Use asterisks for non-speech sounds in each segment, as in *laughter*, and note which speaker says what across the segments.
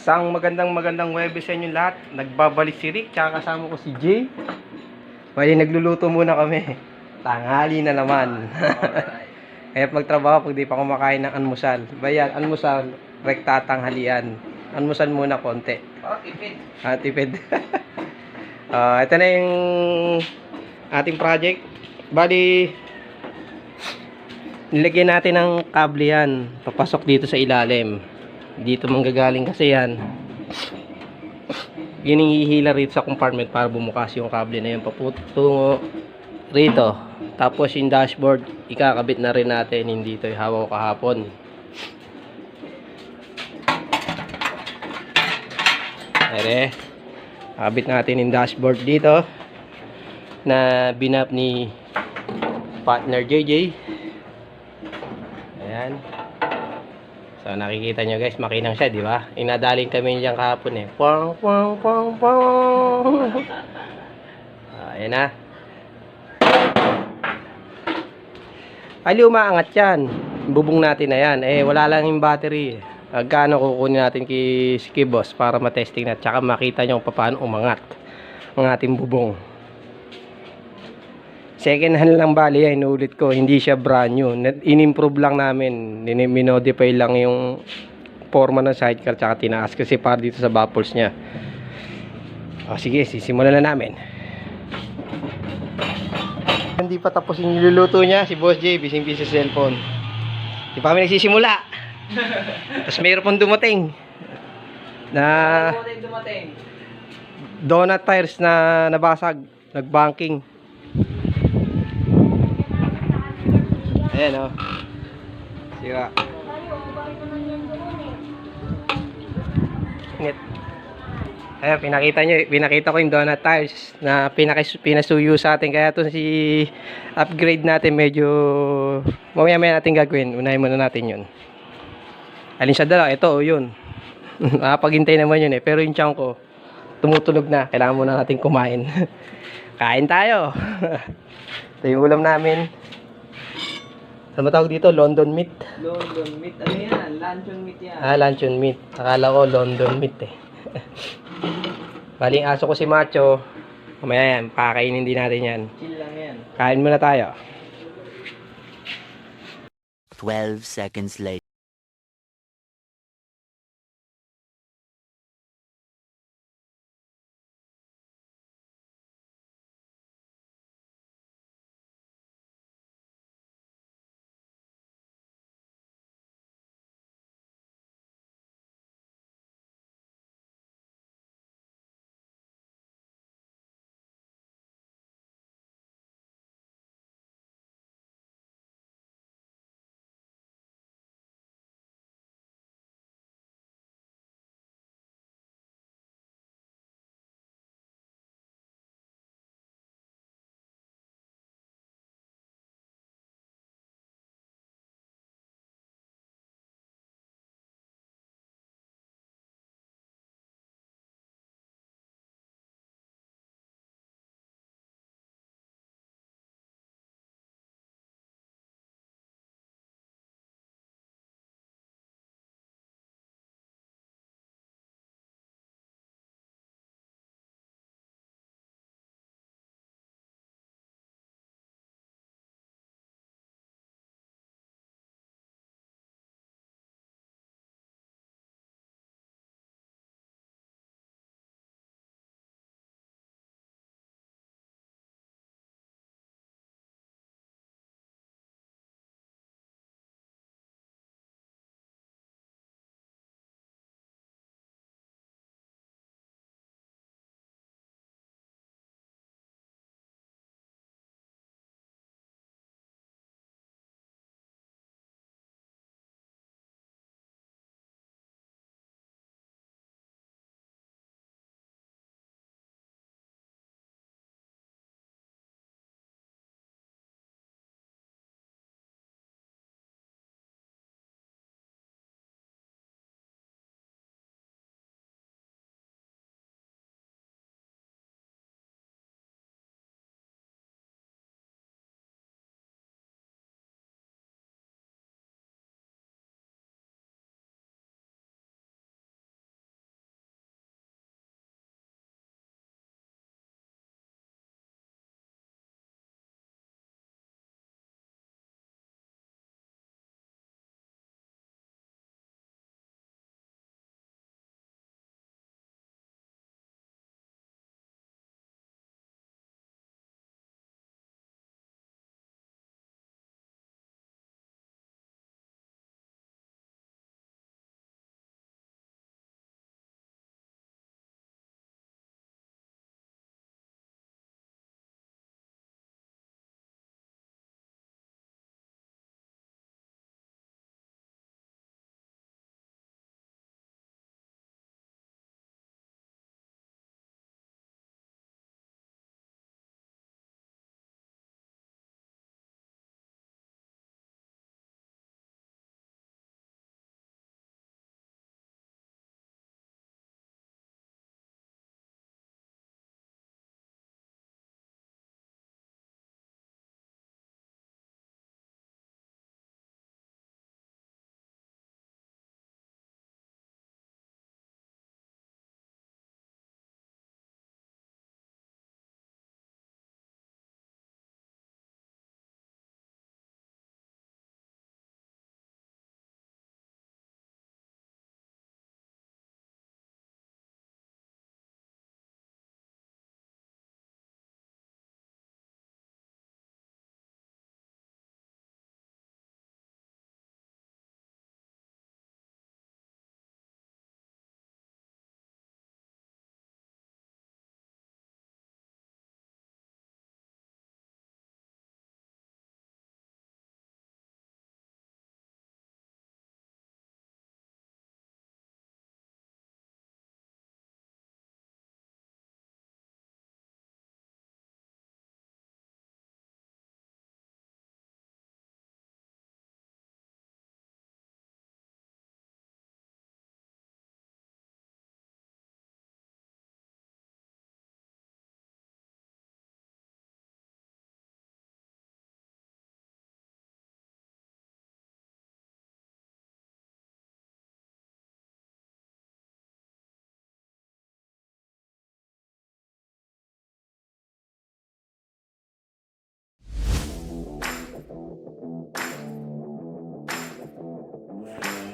Speaker 1: Isang magandang magandang Webes sa inyo lahat. Nagbabalik si Rick, tsaka kasama ko si Jay. Bali, nagluluto muna kami. *laughs* Tanghali na naman. *laughs* Kaya magtrabaho pag di pa kumakain ng almusal. Bayan, almusal, rekta tanghalian. Almusal muna konti.
Speaker 2: Oh, ipid.
Speaker 1: Ah, tipid. *laughs* Ah, ito na yung ating project. Bali, nilagyan natin ng kable yan. Papasok dito sa ilalim. Dito manggagaling kasi yan. Yun yung ihila rito sa compartment para bumukas yung kable na yun. Paputungo rito. Tapos yung dashboard, ikakabit na rin natin. Hindi ito hawak kahapon. Ere. Kabit natin yung dashboard dito na binap ni partner JJ. Ayan. So nakikita nyo guys, makinang siya, di ba? Inadaling kami niyan kahapon eh. Pong pong pong pong. *laughs* Ah, Ayan na. Ali umaangat yan. Bubong natin na yan. Eh wala lang yung battery. Agkano kukunin natin kay Skibos para matesting na tsaka makita nyo paano umangat ang ating bubong. Second hand lang bali yan, inulit ko, hindi siya brand new. In-improve lang namin, minodify lang yung forma ng sidecar tsaka tinaas kasi para dito sa baffles niya. O sige, sisimulan na namin. Hindi pa tapos yung niluluto niya, si Boss J, busy-busy sa cellphone. Di pa kami nagsisimula. *laughs* Tapos mayroon pong dumating na
Speaker 2: dumating.
Speaker 1: donut tires na nabasag, nagbanking. Ayan oh. Sira. Init. Ayan, pinakita nyo, pinakita ko yung donut tires na pinakis, pinasuyo sa atin. Kaya to si upgrade natin medyo mamaya maya natin gagawin. Unahin muna natin yun. Alin sa dala? Ito, oh, yun. *laughs* Nakapaghintay naman yun eh. Pero yung tiyan ko, tumutulog na. Kailangan muna natin kumain. *laughs* Kain tayo. *laughs* Ito yung ulam namin. Ano tawag dito? London meat.
Speaker 2: London meat. Ano yan? Luncheon meat yan.
Speaker 1: Ah, luncheon meat. Akala ko London meat eh. *laughs* Baling aso ko si Macho. Mamaya yan, pakainin din natin yan.
Speaker 2: Chill lang yan.
Speaker 1: Kain muna tayo.
Speaker 3: 12 seconds later.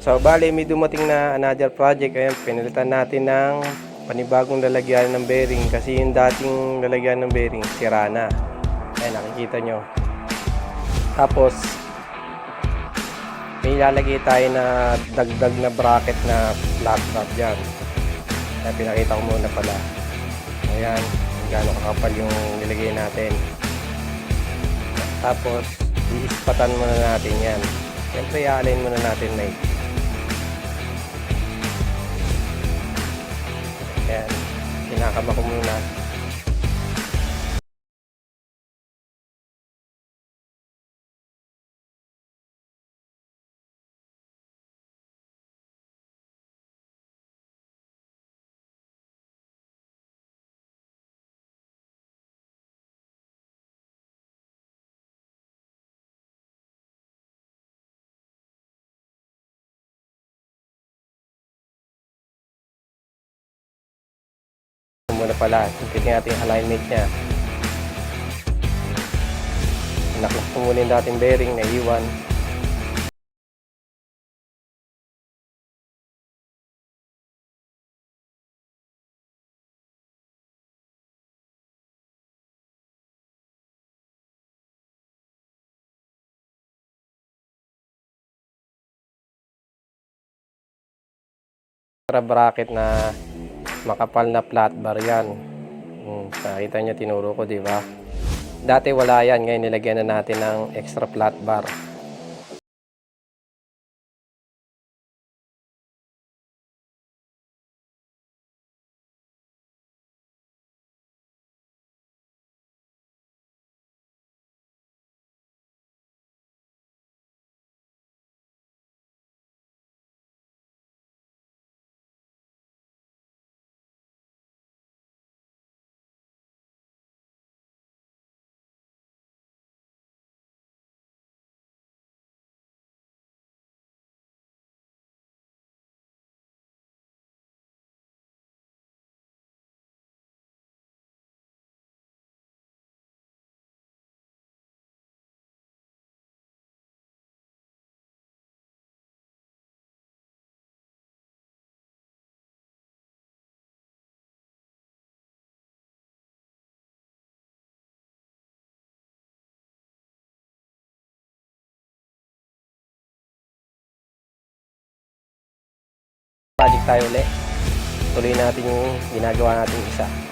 Speaker 1: So, bali, may dumating na another project. Ayan, pinalitan natin ng panibagong lalagyan ng bearing kasi yung dating lalagyan ng bearing, sira na. Ayan, nakikita nyo. Tapos, may ilalagay tayo na dagdag na bracket na flat top dyan. Kaya pinakita ko muna pala. Ayan, gaano kakapal yung nilagay natin. Tapos, iispatan muna natin yan. Siyempre, i-align muna natin na Ayan, kinakaba ko muna. Ito muna pala, tingnan natin yung alignment niya. Naklak ko muna yung dating bearing na iwan. Para bracket na makapal na flat bar yan. Hmm, nakita tinuro ko, di ba? Dati wala yan, ngayon nilagyan na natin ng extra flat bar. Tayo ulit. Tuloy natin yung ginagawa natin isa.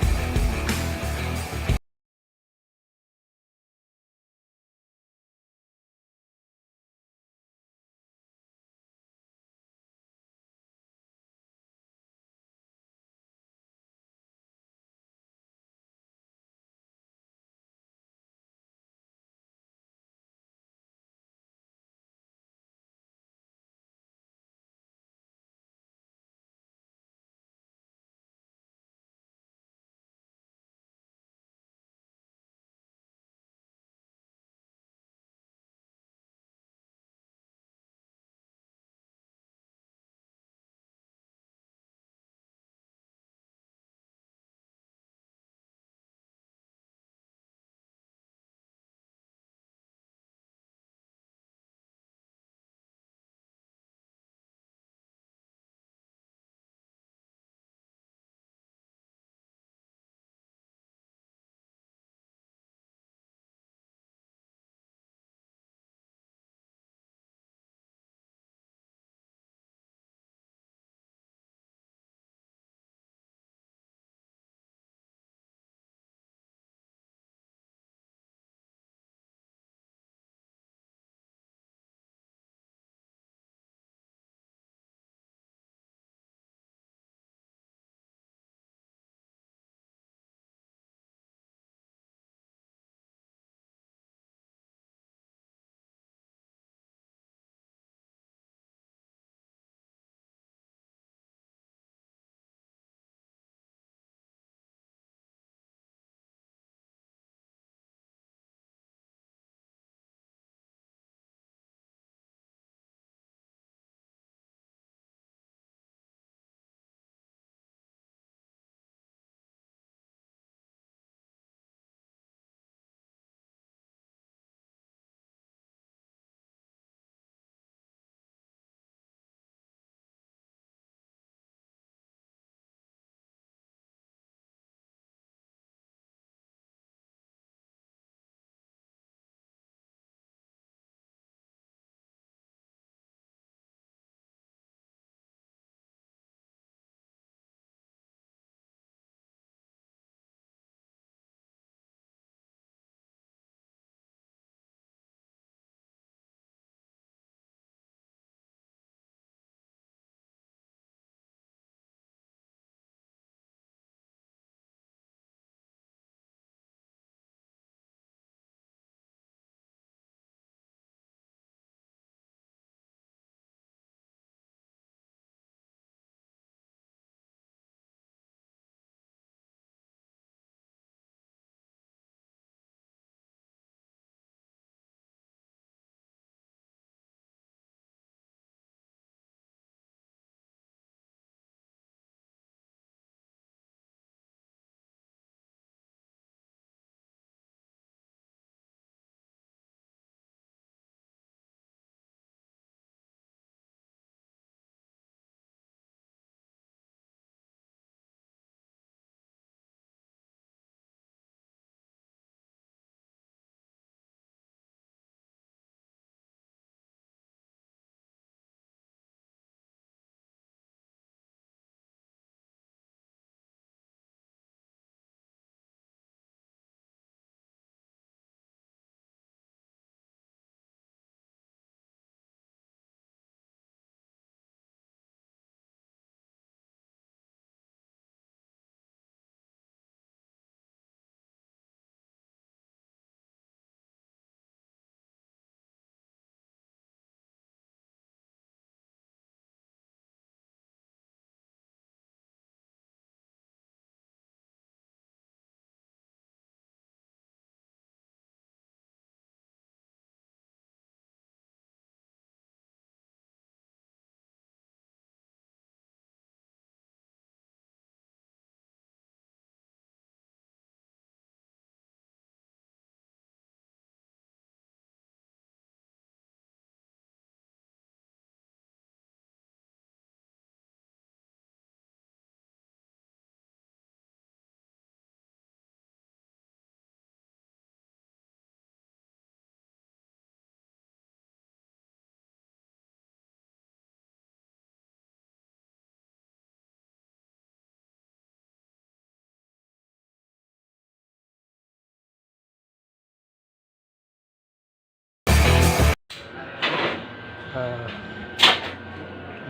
Speaker 1: Ah.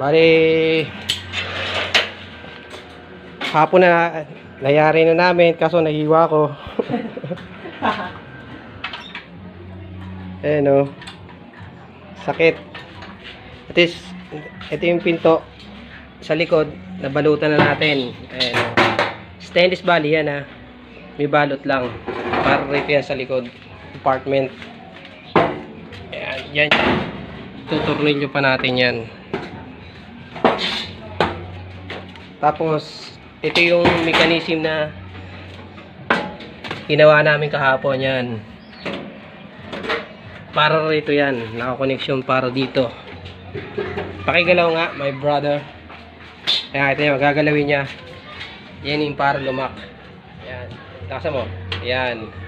Speaker 1: bali, hapon na nayari na namin kaso nahiwa ko. eh no. Sakit. At least, ito yung pinto sa likod, nabalutan na natin. Ayan. oh. Stainless bali yan ha. May balot lang. Para rito yan sa likod. Apartment. Ayan, yan. Tuturnin pa natin yan. Tapos, ito yung mechanism na ginawa namin kahapon yan. Para rito yan. Nakakoneksyon para dito. Pakigalaw nga, my brother. Ayan, ito yung magagalawin niya. Yan yung para lumak. Ayan. Nasa mo. Ayan.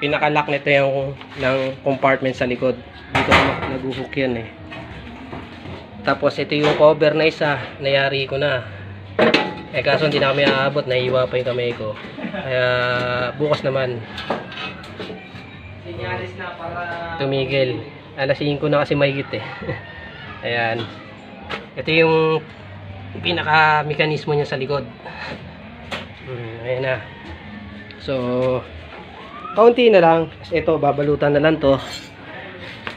Speaker 1: Pinakalock nito yung ng compartment sa likod. Dito nag- nag-hook yan eh. Tapos ito yung cover na isa. Nayari ko na. Eh kaso hindi na kami aabot. Nahiwa pa yung kamay ko. Kaya bukas naman.
Speaker 2: Sinyalis na para...
Speaker 1: Tumigil. Alas 5 na kasi mahigit eh. *laughs* Ayan. Ito yung pinaka-mekanismo niya sa likod. Hmm, ayan na. So, kaunti na lang. Ito, babalutan na lang to.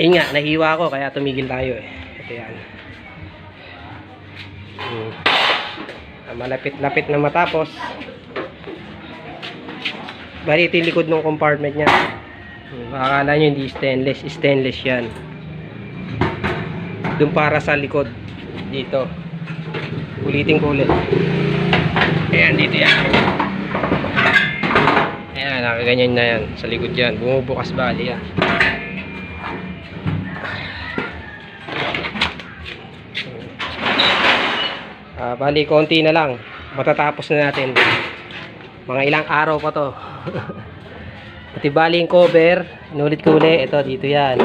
Speaker 1: Eh nga, nahiwa ko kaya tumigil tayo eh. Ito yan. Hmm. Ah, Malapit-lapit na matapos. Bali, ito yung likod ng compartment niya. Hmm, Baka akala nyo hindi stainless. Stainless yan. Doon para sa likod. Dito. Ulitin ko ulit. Ayan, dito yan. Ayan, nakaganyan na yan. Sa likod yan. Bumubukas bali yan. Ah, bali, konti na lang. Matatapos na natin. Mga ilang araw pa to. *laughs* Pati bali yung cover, inulit ko ulit, ito dito yan.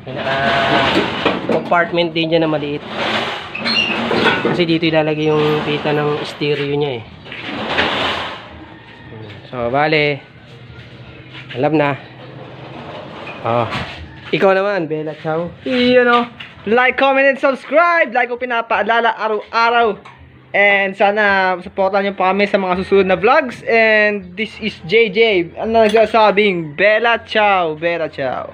Speaker 1: Pinaka compartment din dyan na maliit. Kasi dito ilalagay yung pita ng stereo niya eh. So, bali, alam na. Oh. Ikaw naman, Bella Chow.
Speaker 2: You know, like, comment, and subscribe. Like ko pinapaalala araw-araw. And sana supportan niyo pa kami sa mga susunod na vlogs. And this is JJ. Ano nagsasabing? Bella Ciao. Bella Ciao.